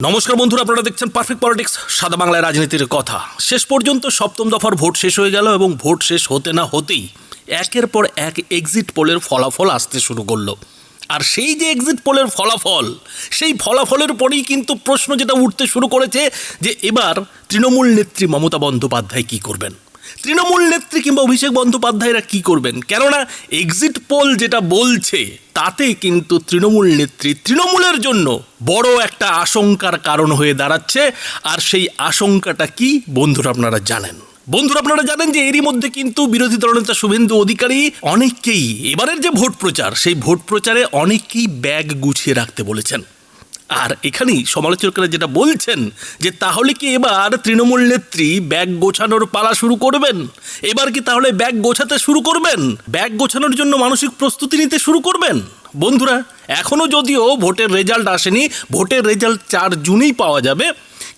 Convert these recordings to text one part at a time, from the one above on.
নমস্কার বন্ধুরা, আপনারা দেখছেন পারফেক্ট পলিটিক্স সাদা বাংলায় রাজনীতির কথা। শেষ পর্যন্ত সপ্তম দফার ভোট শেষ হয়ে গেল এবং ভোট শেষ হতে না হতেই একের পর এক এক্সিট পোলের ফলাফল আসতে শুরু করল। আর সেই যে এক্সিট পোলের ফলাফল, সেই ফলাফলের পরেই কিন্তু প্রশ্ন যেটা উঠতে শুরু করেছে যে এবার তৃণমূল নেত্রী মমতা বন্দ্যোপাধ্যায় কী করবেন? তৃণমূল নেত্রী কিংবা অভিষেক বন্দ্যোপাধ্যায়রা কি করবেন? কেননা এক্সিট পোল যেটা বলছে, তাতে কিন্তু তৃণমূল নেত্রী তৃণমূলের জন্য বড় একটা আশঙ্কার কারণ হয়ে দাঁড়াচ্ছে। আর সেই আশঙ্কাটা কি? বন্ধুরা, আপনারা জানেন। বন্ধুরা, আপনারা জানেন যে এরই মধ্যে কিন্তু বিরোধী দলনেতা শুভেন্দু অধিকারী অনেককেই এবারের যে ভোট প্রচার, সেই ভোট প্রচারে অনেককেই ব্যাগ গুছিয়ে রাখতে বলেছেন। আর এখানেই সমালোচকরা যেটা বলছেন যে তাহলে কি এবার তৃণমূল নেত্রী ব্যাগ গোছানোর পালা শুরু করবেন? এবার কি তাহলে ব্যাগ গোছাতে শুরু করবেন? ব্যাগ গোছানোর জন্য মানসিক প্রস্তুতি নিতে শুরু করবেন? বন্ধুরা এখনও যদিও ভোটের রেজাল্ট আসেনি, ভোটের রেজাল্ট চার জুনেই পাওয়া যাবে।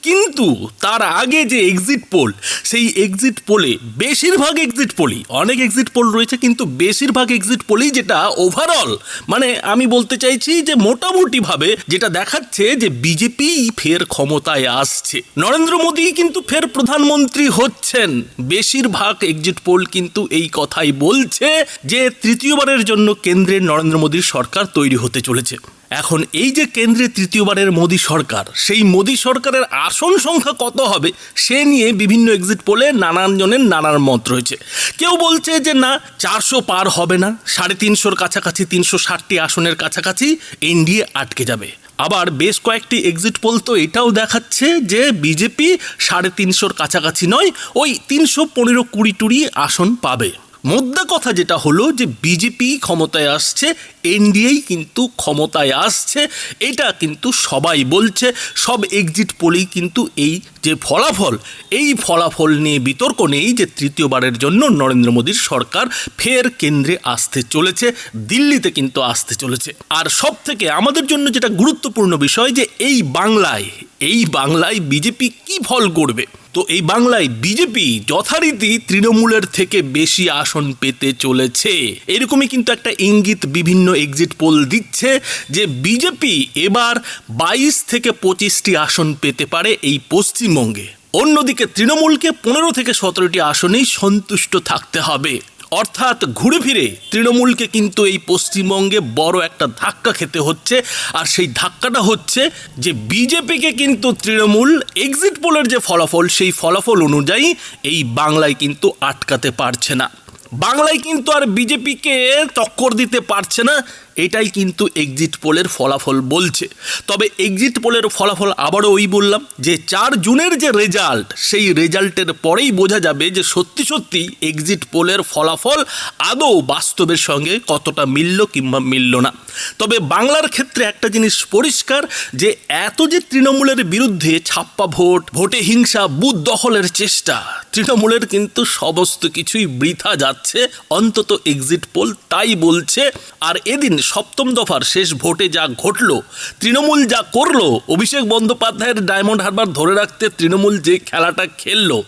কিন্তু তার আগে যে এক্সিট পোল সেই এক্সিট পোলে বেশিরভাগ এক্সিট পোলই অনেক এক্সিট পোল রয়েছে, কিন্তু বেশিরভাগ এক্সিট পোলই যেটা ওভারঅল মানে আমি বলতে চাইছি যে মোটামুটিভাবে যেটা দেখাচ্ছে যে বিজেপি ফের ক্ষমতায় আসছে। নরেন্দ্র মোদী কিন্তু ফের প্রধানমন্ত্রী হচ্ছেন। বেশিরভাগ এক্সিট পোল কিন্তু এই কথাই বলছে যে তৃতীয়বারের জন্য কেন্দ্রের নরেন্দ্র মোদীর সরকার তৈরি হতে চলেছে। এখন এই যে কেন্দ্রে তৃতীয়বারের মোদী সরকার, সেই মোদী সরকারের আসন সংখ্যা কত হবে, সে নিয়ে বিভিন্ন এক্সিট পোলে নানান জনের নানান মত রয়েছে। কেউ বলছে যে না, চারশো পার হবে না, সাড়ে তিনশোর কাছাকাছি, তিনশো ষাটটি আসনের কাছাকাছি এনডিএ আটকে যাবে। আবার বেশ কয়েকটি এক্সিট পোল তো এটাও দেখাচ্ছে যে বিজেপি সাড়ে তিনশোর কাছাকাছি নয়, ওই তিনশো পনেরো কুড়ি টুড়ি আসন পাবে। মোদ্দা কথা যেটা হলো যে বিজেপি ক্ষমতায় আসছে এনডিএই কিন্তু ক্ষমতায় আসছে, এটা কিন্তু সবাই বলছে, সব এক্সিট পোলেই কিন্তু এই যে ফলাফল, এই ফলাফল নিয়ে বিতর্ক নেই যে তৃতীয়বারের জন্য নরেন্দ্র মোদীর সরকার ফের কেন্দ্রে আসতে চলেছে, দিল্লিতে কিন্তু আসতে চলেছে। আর সব থেকে আমাদের জন্য যেটা গুরুত্বপূর্ণ বিষয় যে এই বাংলায় এই বাংলায় বিজেপি কি ফল করবে? তো এই বাংলায় বিজেপি যথারীতি তৃণমূলের থেকে বেশি আসন পেতে চলেছে। এরকমই কিন্তু একটা ইঙ্গিত বিভিন্ন এক্সিট পোল দিচ্ছে যে বিজেপি এবার বাইশ থেকে পঁচিশটি আসন পেতে পারে এই পশ্চিমবঙ্গে। অন্যদিকে তৃণমূলকে পনেরো থেকে সতেরোটি আসনেই সন্তুষ্ট থাকতে হবে। অর্থাৎ ঘুরে ফিরে তৃণমূলকে কিন্তু এই পশ্চিমবঙ্গে বড় একটা ধাক্কা খেতে হচ্ছে। আর সেই ধাক্কাটা হচ্ছে যে বিজেপিকে কিন্তু তৃণমূল এক্সিট পোলের যে ফলাফল, সেই ফলাফল অনুযায়ী এই বাংলায় কিন্তু আটকাতে পারছে না। বাংলায় কিন্তু আর বিজেপিকে টক্কর দিতে পারছে না, এটাই কিন্তু এক্সিট পোলের ফলাফল বলছে। তবে এক্সিট পোলের ফলাফল আবারও ওই বললাম যে, চার জুনের যে রেজাল্ট সেই রেজাল্টের পরেই বোঝা যাবে যে, সত্যি সত্যি এক্সিট পোলের ফলাফল আদৌ বাস্তবের সঙ্গে কতটা মিলল কিংবা মিলল না। তবে বাংলার ক্ষেত্রে একটা জিনিস পরিষ্কার যে, এত যে তৃণমূলের বিরুদ্ধে ছাপ্পা ভোট, ভোটে হিংসা, বুথ দখলের চেষ্টা তৃণমূলের কিন্তু সমস্ত কিছুই বৃথা যাচ্ছে, অন্তত এক্সিট পোল তাই বলছে। আর এদিন সপ্তম দফার শেষ ভোটে যা ঘটলো, তৃণমূল যা করল, অভিষেক বন্দ্যোপাধ্যায়ের ডায়মন্ড হারবার ধরে রাখতে তৃণমূল যে খেলাটা খেললো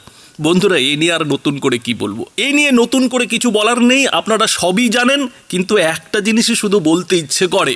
বন্ধুরা, এ নিয়ে আর নতুন করে কি বলব? এ নিয়ে নতুন করে কিছু বলার নেই, আপনারা সবই জানেন, কিন্তু একটা জিনিসই শুধু বলতে ইচ্ছে করে,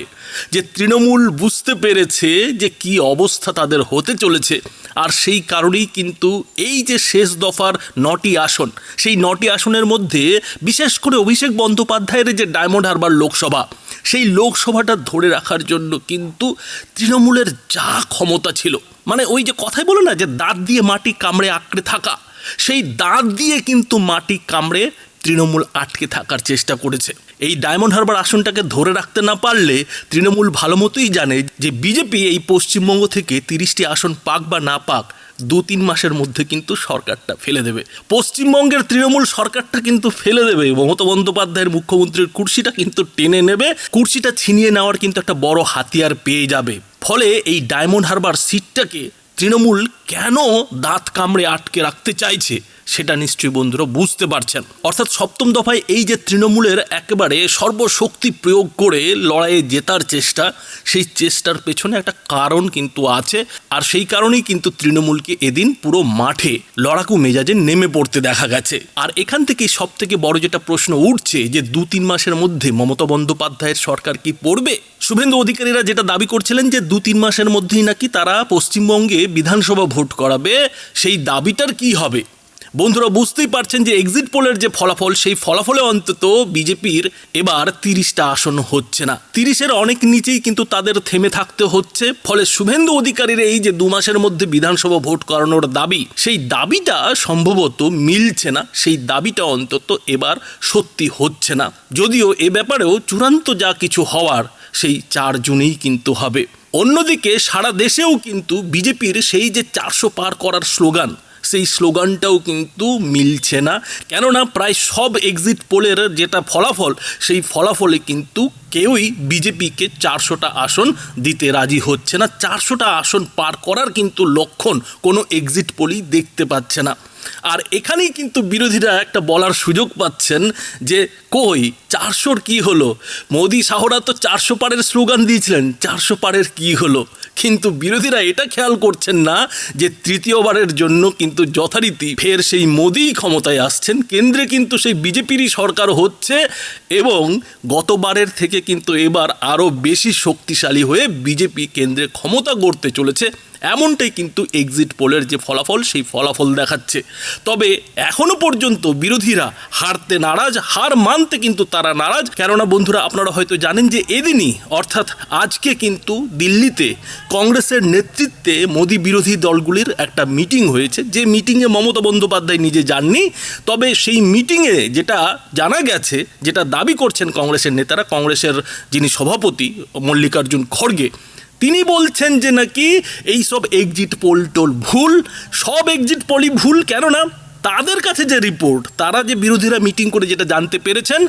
যে তৃণমূল বুঝতে পেরেছে যে কি অবস্থা তাদের হতে চলেছে, আর সেই কারণেই কিন্তু এই যে শেষ দফার নটি আসন, সেই নটি আসনের মধ্যে বিশেষ করে অভিষেক বন্দ্যোপাধ্যায়ের যে ডায়মন্ড হারবার লোকসভা, সেই লোকসভাটা ধরে রাখার জন্য কিন্তু তৃণমূলের যা ক্ষমতা ছিল মানে ওই যে কথাই বলো না যে দাঁত দিয়ে মাটি কামড়ে আঁকড়ে থাকা সেই দাঁত দিয়ে কিন্তু মাটি কামড়ে তৃণমূল আটকে থাকার চেষ্টা করেছে। এই ডায়মন্ড হারবার আসনটাকে ধরে রাখতে না পারলে তৃণমূল ভালো মতোই জানে যে বিজেপি এই পশ্চিমবঙ্গ থেকে তিরিশটি আসন পাক বা না পাক দু তিন মাসের মধ্যে কিন্তু সরকারটা ফেলে দেবে। পশ্চিমবঙ্গের তৃণমূল সরকারটা কিন্তু ফেলে দেবে মমতা বন্দ্যোপাধ্যায়ের মুখ্যমন্ত্রীর কুর্সিটা কিন্তু টেনে নেবে। কুর্সিটা ছিনিয়ে নেওয়ার কিন্তু একটা বড় হাতিয়ার পেয়ে যাবে। ফলে এই ডায়মন্ড হারবার সিটটাকে তৃণমূল কেন দাঁত কামড়ে আটকে রাখতে চাইছে সেটা নিশ্চয়ই বন্ধুরা বুঝতে পারছেন। অর্থাৎ সপ্তম দফায় এই যে তৃণমূলের একেবারে সর্বশক্তি প্রয়োগ করে লড়াইয়ে জেতার চেষ্টা, সেই চেষ্টার পেছনে একটা কারণ কিন্তু আছে আর সেই কারণেই কিন্তু তৃণমূলকে এদিন পুরো মাঠে লড়াকু মেজাজে নেমে পড়তে দেখা গেছে। আর এখান থেকেই সব থেকে বড় যেটা প্রশ্ন উঠছে যে দু তিন মাসের মধ্যে মমতা বন্দ্যোপাধ্যায়ের সরকার কি পড়বে? শুভেন্দু অধিকারীরা যেটা দাবি করছিলেন যে দু তিন মাসের মধ্যেই নাকি তারা পশ্চিমবঙ্গে বিধানসভা ভোট করাবে, সেই দাবিটার কি হবে? বন্ধুরা, বুঝতেই পারছেন যে এক্সিট পোলের যে ফলাফল, সেই ফলাফলে অন্তত বিজেপির এবার তিরিশটা আসন হচ্ছে না। তিরিশের অনেক নিচেই কিন্তু তাদের থেমে থাকতে হচ্ছে, ফলে শুভেন্দু অধিকারীর এই যে দু মাসের মধ্যে বিধানসভা ভোট করানোর দাবি, সেই দাবিটা সম্ভবত মিলছে না, সেই দাবিটা অন্তত এবার সত্যি হচ্ছে না। যদিও এ ব্যাপারেও চূড়ান্ত যা কিছু হওয়ার সেই চার জুনেই কিন্তু হবে। অন্যদিকে সারা দেশেও কিন্তু বিজেপির সেই যে চারশো পার করার স্লোগান, সেই স্লোগানটাও কিন্তু মিলছে না। কেননা প্রায় সব এক্সিট পোলের যেটা ফলাফল, সেই ফলাফলে কিন্তু কেউই বিজেপিকে চারশোটা আসন দিতে রাজি হচ্ছে না। চারশোটা আসন পার করার কিন্তু লক্ষণ কোনো এক্সিট পোলই দেখতে পাচ্ছে না। আর এখানেই কিন্তু বিরোধীরা একটা বলার সুযোগ পাচ্ছেন যে কই, চারশোর কি হলো? মোদি শাহরা তো চারশো পারের স্লোগান দিয়েছিলেন, চারশো পারের কি হলো? কিন্তু বিরোধীরা এটা খেয়াল করছেন না যে তৃতীয়বারের জন্য কিন্তু যথারীতি ফের সেই মোদি ক্ষমতায় আসছেন। কেন্দ্রে কিন্তু সেই বিজেপিরই সরকার হচ্ছে এবং গতবারের থেকে কিন্তু এবার আরও বেশি শক্তিশালী হয়ে বিজেপি কেন্দ্রে ক্ষমতা গড়তে চলেছে। এমনটাই কিন্তু এক্সিট পোলের যে ফলাফল, সেই ফলাফল দেখাচ্ছে। তবে এখনও পর্যন্ত বিরোধীরা হারতে নারাজ, হার মানতে কিন্তু তারা নারাজ। কেননা বন্ধুরা, আপনারা হয়তো জানেন যে এদিনই, অর্থাৎ আজকে কিন্তু দিল্লিতে কংগ্রেসের নেতৃত্বে মোদী বিরোধী দলগুলির একটা মিটিং হয়েছে। যে মিটিংয়ে মমতা বন্দ্যোপাধ্যায় নিজে যাননি, তবে সেই মিটিংয়ে যেটা জানা গেছে, যেটা দাবি করছেন কংগ্রেসের নেতারা, কংগ্রেসের যিনি সভাপতি, মল্লিকার্জুন খড়গে তিনি বলছেন যে নাকি এই সব এক্সিট পোল টোল ভুল। সব এক্সিট পোলই ভুল কেননা তাদের কাছে যে রিপোর্ট তারা যে বিরোধীরা মিটিং করে যেটা জানতে পেরেছেন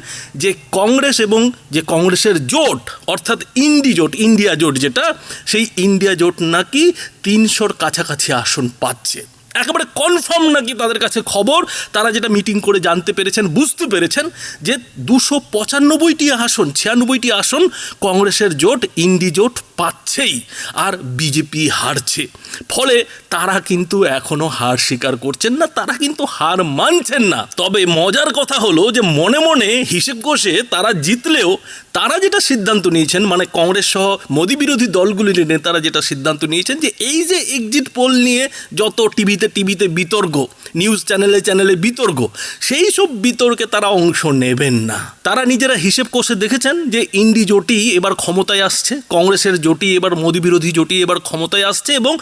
যে কংগ্রেস এবং যে কংগ্রেসের জোট, অর্থাৎ ইন্ডি জোট, ইন্ডিয়া জোট যেটা, সেই ইন্ডিয়া জোট নাকি তিনশোর কাছাকাছি আসন পাচ্ছে। একেবারে কনফার্ম নাকি তাদের কাছে খবর? তারা যেটা মিটিং করে জানতে পেরেছেন, বুঝতে পেরেছেন যে দুশো পঁচানব্বইটি আসন, ছিয়ানব্বইটি আসন কংগ্রেসের জোট, ইন্ডি জোট পাচ্ছেই আর বিজেপি হারছে। ফলে তারা কিন্তু এখনও হার স্বীকার করছেন না, তারা কিন্তু হার মানছেন না। তবে মজার কথা হলো যে মনে মনে হিসেব কষে তারা জিতলেও তারা যেটা সিদ্ধান্ত নিয়েছেন মানে কংগ্রেস সহ মোদী বিরোধী দলগুলির নেতারা যেটা সিদ্ধান্ত নিয়েছেন যে এই যে এক্সিট পোল নিয়ে যত টিভিতে টিভিতে বিতর্ক নিউজ চ্যানেলে চ্যানেলে বিতর্ক, সেই সব বিতর্কে তারা অংশ নেবেন না। তারা নিজেরা হিসেব কষে দেখেছেন যে ইন্ডি জোটি এবার ক্ষমতায় আসছে, কংগ্রেসের জোটই এবার মোদী বিরোধী জোটই এবার ক্ষমতায় আসছে এবং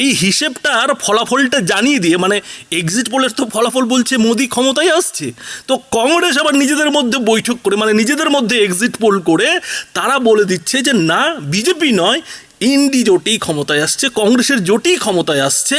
এই হিসেবটার ফলাফলটা জানিয়ে দিয়ে মানে এক্সিট পোলের তো ফলাফল বলছে মোদী ক্ষমতায় আসছে। তো কংগ্রেস আবার নিজেদের মধ্যে বৈঠক করে মানে নিজেদের মধ্যে এক্সিট পোল করে তারা বলে দিচ্ছে যে, না, বিজেপি নয় ইন্ডি জোটেই ক্ষমতায় আসছে, কংগ্রেসের জোটেই ক্ষমতায় আসছে,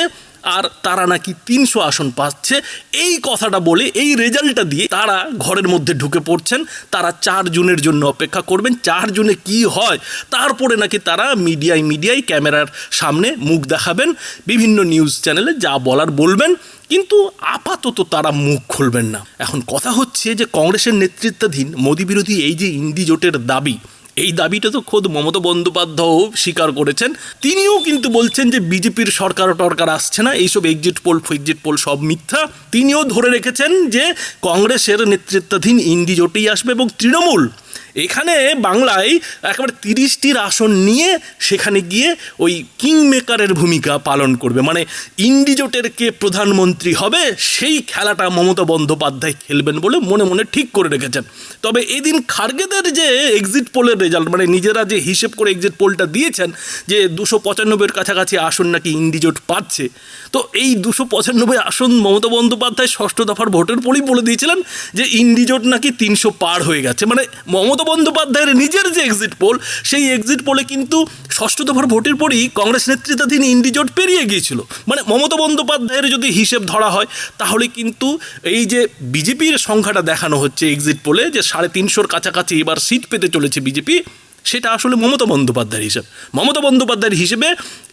আর তারা নাকি তিনশো আসন পাচ্ছে। এই কথাটা বলে, এই রেজাল্টটা দিয়ে তারা ঘরের মধ্যে ঢুকে পড়ছেন। তারা চার জুনের জন্য অপেক্ষা করবেন, চার জুনে কি হয়? তারপরে নাকি তারা মিডিয়ায় মিডিয়ায় ক্যামেরার সামনে মুখ দেখাবেন, বিভিন্ন নিউজ চ্যানেলে যা বলার বলবেন। কিন্তু আপাতত তারা মুখ খুলবেন না। এখন কথা হচ্ছে যে কংগ্রেসের নেতৃত্বাধীন মোদী বিরোধী এই যে ইন্ডি জোটের দাবি, এই দাবিটা তো খোদ মমতা বন্দ্যোপাধ্যায়ও স্বীকার করেছেন। তিনিও কিন্তু বলছেন যে বিজেপির সরকার টরকার আসছে না, এইসব এক্সিট পোল এক্সিট পোল সব মিথ্যা। তিনিও ধরে রেখেছেন যে কংগ্রেসের নেতৃত্বাধীন ইন্ডি জোটেই আসবে এবং তৃণমূল এখানে বাংলায় একেবারে তিরিশটির আসন নিয়ে সেখানে গিয়ে ওই কিং মেকারের ভূমিকা পালন করবে। মানে ইন্ডিজোটের কে প্রধানমন্ত্রী হবে, সেই খেলাটা মমতা বন্দ্যোপাধ্যায় খেলবেন বলে মনে মনে ঠিক করে রেখেছেন। তবে এদিন খার্গেদের যে এক্সিট পোলের রেজাল্ট মানে নিজেরা যে হিসেব করে এক্সিট পোলটা দিয়েছেন যে দুশো পঁচানব্বইয়ের কাছাকাছি আসন নাকি ইন্ডিজোট পাচ্ছে, তো এই দুশো পঁচানব্বই আসন মমতা বন্দ্যোপাধ্যায় ষষ্ঠ দফার ভোটের পরেই বলে দিয়েছিলেন যে ইন্ডিজোট নাকি তিনশো পার হয়ে গেছে। মানে মমতা বন্দ্যোপাধ্যায়ের নিজের যে এক্সিট পোল সেই এক্সিট পোলে কিন্তু ষষ্ঠ দফার ভোটের পরই কংগ্রেস নেতৃত্বাধীন ইন্ডিজোট পেরিয়ে গিয়েছিল। মানে মমতা বন্দ্যোপাধ্যায়ের যদি হিসেব ধরা হয়, তাহলে কিন্তু এই যে বিজেপির সংখ্যাটা দেখানো হচ্ছে এক্সিট পোলে যে সাড়ে তিনশোর কাছাকাছি এবার সিট পেতে চলেছে বিজেপি সেটা আসলে মমতা বন্দ্যোপাধ্যায়ের হিসেব। মমতা বন্দ্যোপাধ্যায়ের হিসেবে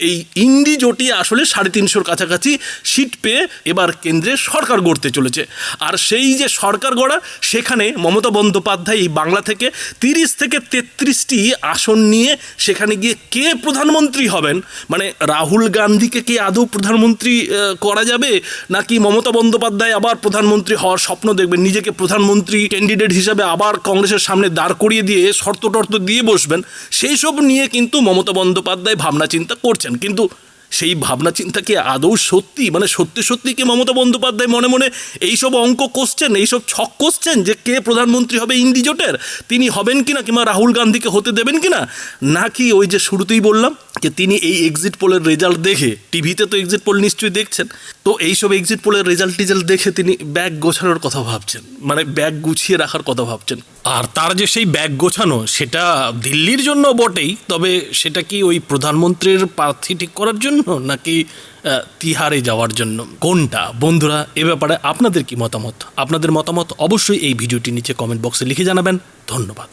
এই ইন্ডি জোটি আসলে সাড়ে তিনশোর কাছাকাছি সিট পেয়ে এবার কেন্দ্রে সরকার গড়তে চলেছে। আর সেই যে সরকার গড়া, সেখানে মমতা বন্দ্যোপাধ্যায় এই বাংলা থেকে তিরিশ থেকে তেত্রিশটি আসন নিয়ে সেখানে গিয়ে কে প্রধানমন্ত্রী হবেন? মানে রাহুল গান্ধীকে কি আদৌ প্রধানমন্ত্রী করা যাবে? নাকি মমতা বন্দ্যোপাধ্যায় আবার প্রধানমন্ত্রী হওয়ার স্বপ্ন দেখবেন? নিজেকে প্রধানমন্ত্রী ক্যান্ডিডেট হিসাবে আবার কংগ্রেসের সামনে দাঁড় করিয়ে দিয়ে শর্ত টর্ত দিয়ে বসবেন বসবেন। সেই সব নিয়ে কিন্তু মমতা বন্দ্যোপাধ্যায় ভাবনা চিন্তা করছেন। কিন্তু সেই ভাবনা চিন্তা কি আদৌ সত্যি মানে সত্যি সত্যি কি মমতা বন্দ্যোপাধ্যায় মনে মনে এইসব অঙ্ক কষছেন এইসব ছক কষছেন যে কে প্রধানমন্ত্রী হবে ইন্ডি জোটের, তিনি হবেন কিনা কিংবা রাহুল গান্ধীকে হতে দেবেন কিনা, নাকি ওই যে শুরুতেই বললাম যে তিনি এই এক্সিট পোলের রেজাল্ট দেখে, টিভিতে তো এক্সিট পোল নিশ্চয়ই দেখছেন, তো এইসব এক্সিট পোলের রেজাল্ট টিজাল্ট দেখে তিনি ব্যাগ গোছানোর কথা ভাবছেন মানে ব্যাগ গুছিয়ে রাখার কথা ভাবছেন। আর তার যে সেই ব্যাগ গোছানো, সেটা দিল্লির জন্য বটেই, তবে সেটা কি ওই প্রধানমন্ত্রীর প্রার্থী ঠিক করার জন্য? নাকি তিহারে যাওয়ার জন্য? কোনটা? বন্ধুরা, এ ব্যাপারে আপনাদের কি মতামত? আপনাদের মতামত অবশ্যই এই ভিডিওটি নিচে কমেন্ট বক্সে লিখে জানাবেন। ধন্যবাদ।